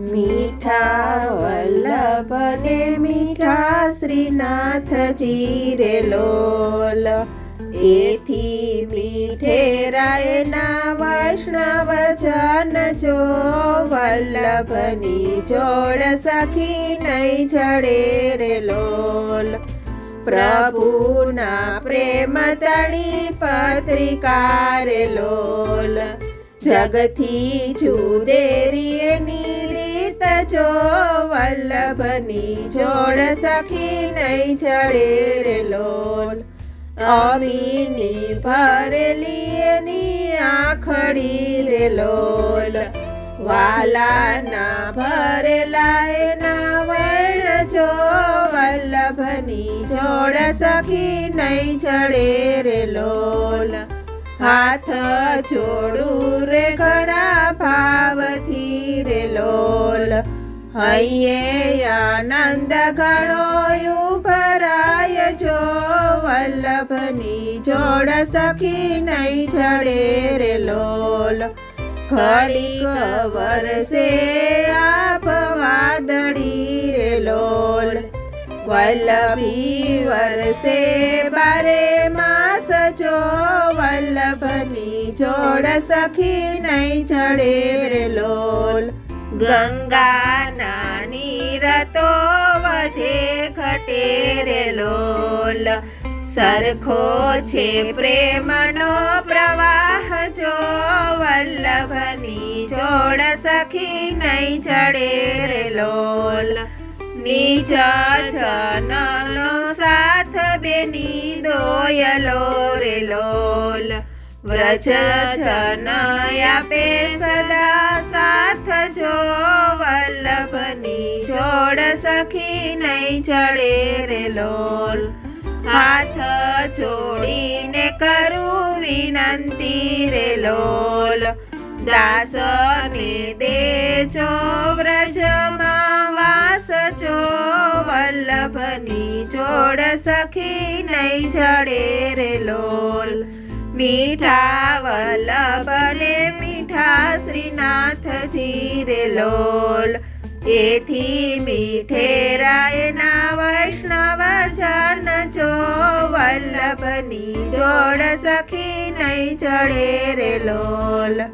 મીઠા વલ્લભ ને મીઠા શ્રીનાથજી રે લોલ. એથી મીઠેરાયના વૈષ્ણવ જન જો વલ્લભની જોડ સખી નહીં જડે રે લોલ. પ્રભુના પ્રેમ તણી પત્રિકા રે લોલ. જગથી જુદેરી એની રીત જો વલ્લભની જોડ સખી નહીં ચડે રે લોલ. અમીની ભરેલી એની આખડી રે લોલ. વાલાના ભરેલા એના વૈણ જો વલ્લભની જોડ સખી નહીં ચડે રે લોલ. હાથ જોડું રે ઘણા ભાવથી રે લોલ. હૈયે આનંદ ઘણો ભરાય જો વલ્લભની જોડ સખી નહીં જડે રે લોલ. ઘડીક વરસે આપ વાદળી રે લોલ. વલ્લભી વરસે બારે માસ જો વલ્લભની જોડ સખી નહીં જડે રે લોલ. ગંગાના નીરતો વધે ઘટે રે લોલ. સરખો છે પ્રેમનો પ્રવાહ જો વલ્લભની જોડ સખી નહીં ચડે રે લોલ. નીચ જનનો સાથ બેની દોયલો રે લોલ. વ્રજ આપે સદા સાથ જો, વલ્લભની જોડ સખી નહીં જડે રે લોલ. હાથ જોડીને કરું વિનંતી રે લોલ. દાસને દેજો, વ્રજમાં વાસ જો વલ્લભની જોડ સખી નહીં જડે રે લોલ. મીઠા વલ્લભ ને મીઠા શ્રીનાથજી રે લોલ. એથી મીઠેરાયના વૈષ્ણવ જન જો વલ્લભની જોડ સખી નહીં ચડે રે લોલ.